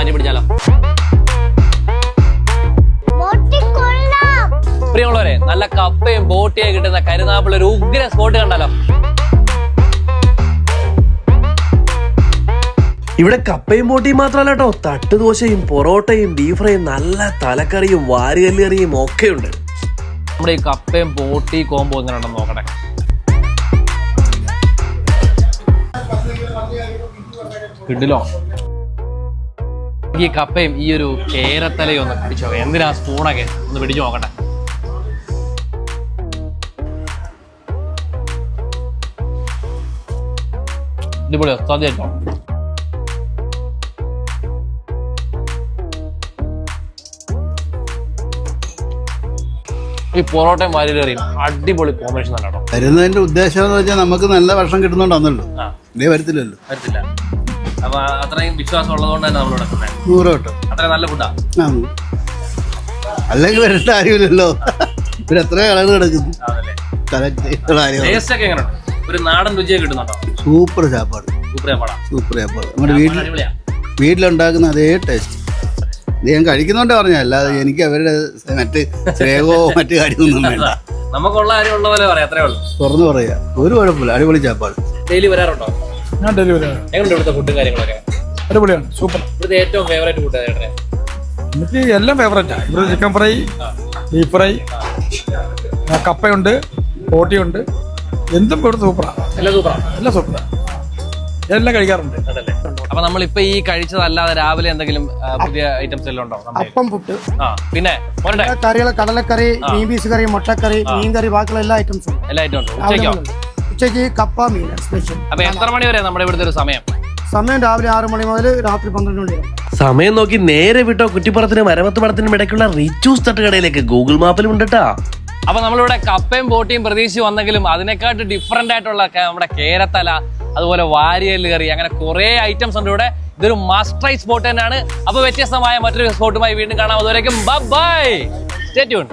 മാറ്റി പിടിച്ചാലോ? പ്രിയമുള്ളവരെ നല്ല കപ്പയും ബോട്ടിയും കിട്ടുന്ന കരുനാപ്പിൾ ഒരു ഉഗ്ര സ്പോട്ട് കണ്ടാലോ? ഇവിടെ കപ്പയും ബോട്ടിയും മാത്രമല്ല കേട്ടോ. തട്ടുദോശയും പൊറോട്ടയും ബീഫ് ഫ്രൈയും നല്ല തലക്കറിയും വാരുകല്ല് കറിയും ഒക്കെ ഉണ്ട് നമ്മുടെ ഈ കപ്പയും ബോട്ടി കോമ്പോ എങ്ങനെ ഉണ്ടെന്ന് നോക്കട്ടെ. കിടിലോ? ഈ കപ്പയും ഈ ഒരു കേരത്തലയും ഒന്ന് പിടിച്ചോ എന്തിനാ സ്പൂണൊക്കെ ഒന്ന് പിടിച്ചു നോക്കട്ടെ? അടിപൊളിയോ ഈ പൊറോട്ടയും വാരിലേറിയും അടിപൊളി കോമ്പിനേഷൻ തന്നെ വരുന്നതിന്റെ ഉദ്ദേശം എന്ന് വെച്ചാൽ നമുക്ക് നല്ല ഭക്ഷണം കിട്ടുന്നുണ്ടെന്നല്ലോ വരത്തില്ലല്ലോ. വരത്തില്ല. അപ്പൊ അത്രയും വിശ്വാസം ഉള്ളതുകൊണ്ട് തന്നെ നമ്മൾ നടക്കുന്നത് നൂറ് കേട്ടോ അത്രയും നല്ല ഫുഡാ അല്ലെങ്കിൽ വരേണ്ട കാര്യമില്ലല്ലോ. പിന്നെ എത്ര കളർ കിടക്കുന്നു. ടേസ്റ്റ് ഒക്കെ എങ്ങനെ ഒരു നാടൻ രുചിയൊക്കെ കിട്ടുന്നുണ്ടോ? സൂപ്പർ ചാപ്പാട്. സൂപ്പർ പാടാ സൂപ്പർ ചാപ്പാട്. നമ്മുടെ വീട്ടിൽ വീട്ടിലുണ്ടാക്കുന്ന അതേ ടേസ്റ്റ് ഇത് ഞാൻ കഴിക്കുന്നോണ്ട് പറഞ്ഞ. അല്ലാതെ എനിക്ക് അവരുടെ മറ്റ് സ്നേഹമോ മറ്റു കാര്യമൊന്നും വേണ്ട. നമുക്കുള്ള കാര്യം ഉള്ള പോലെ പറയാം. അത്രേ ഉള്ളൂ. തുറന്നു പറയാ. ഒരു കുഴപ്പമില്ല. അടിപൊളി ചാപ്പാട്. ഡെയിലി വരാറുണ്ടോ? ഞാൻ ഡെലിവറി എങ്ങനെയുണ്ട് ഇവിടുത്തെ ഫുഡും കാര്യങ്ങളൊക്കെ? അടിപൊളിയാണ് സൂപ്പർ ഇവിടുത്തെ ഏറ്റവും ഫേവറേറ്റ് ഫുഡ് ചേട്ടനെ? എനിക്ക് എല്ലാം ഫേവറേറ്റാ ഇവിടെ ചിക്കൻ ഫ്രൈ ബീഫ് ഫ്രൈ കപ്പയുണ്ട് പോട്ടിയുണ്ട് എന്തും ഇവിടെ സൂപ്പറാണ് എല്ലാം സൂപ്പറാണ് എല്ലാം സൂപ്പറാണ് എല്ലാം കഴിക്കാറുണ്ട്. അതല്ലേ അപ്പൊ നമ്മളിപ്പോ ഈ കഴിച്ചതല്ലാതെ രാവിലെ എന്തെങ്കിലും പുതിയ ഐറ്റംസ് എല്ലാം ഉണ്ടോ അപ്പം പുട്ട്. ആ പിന്നെ കറികൾ കടലക്കറി മീൻ പീസ് കറി മുട്ടക്കറി മീൻ കറി ബാക്കിയുള്ള എല്ലാ ഐറ്റംസും എല്ലാ ഐറ്റം ഉണ്ട്. ഉച്ചയ്ക്കോ? ഉച്ചയ്ക്ക് കപ്പ മീൻ സ്പെഷ്യൽ അപ്പൊ എത്ര മണി വരെ നമ്മുടെ ഇവിടുത്തെ ഒരു സമയം? സമയം രാവിലെ ആറ് മണി മുതൽ രാത്രി പന്ത്രണ്ട് മണി വരെ. സമയം നോക്കി നേരെ വിട്ടോ കുറ്റിപ്പുറത്തിനും മരമത്ത് പടത്തിനും ഇടയ്ക്കുള്ള റിച്ചൂസ് തട്ടുകടയിലേക്ക് ഗൂഗിൾ മാപ്പിലും ഉണ്ട് കേട്ടാ അപ്പൊ നമ്മളിവിടെ കപ്പയും ബോട്ടിയും പ്രതീക്ഷിച്ച് വന്നെങ്കിലും അതിനെക്കാട്ട് ഡിഫറെന്റ് ആയിട്ടുള്ള നമ്മുടെ കേരത്തല അതുപോലെ വാരിയൽ കറി അങ്ങനെ കുറെ ഐറ്റംസ് ഉണ്ട് ഇവിടെ. ഇതൊരു മസ്റ്റ് ട്രൈ സ്പോട്ട് തന്നെയാണ്. അപ്പൊ വ്യത്യസ്തമായ മറ്റൊരു സ്പോട്ടുമായി വീണ്ടും കാണാം. അതുവരേക്കും ബൈ സ്റ്റേ ട്യൂൺ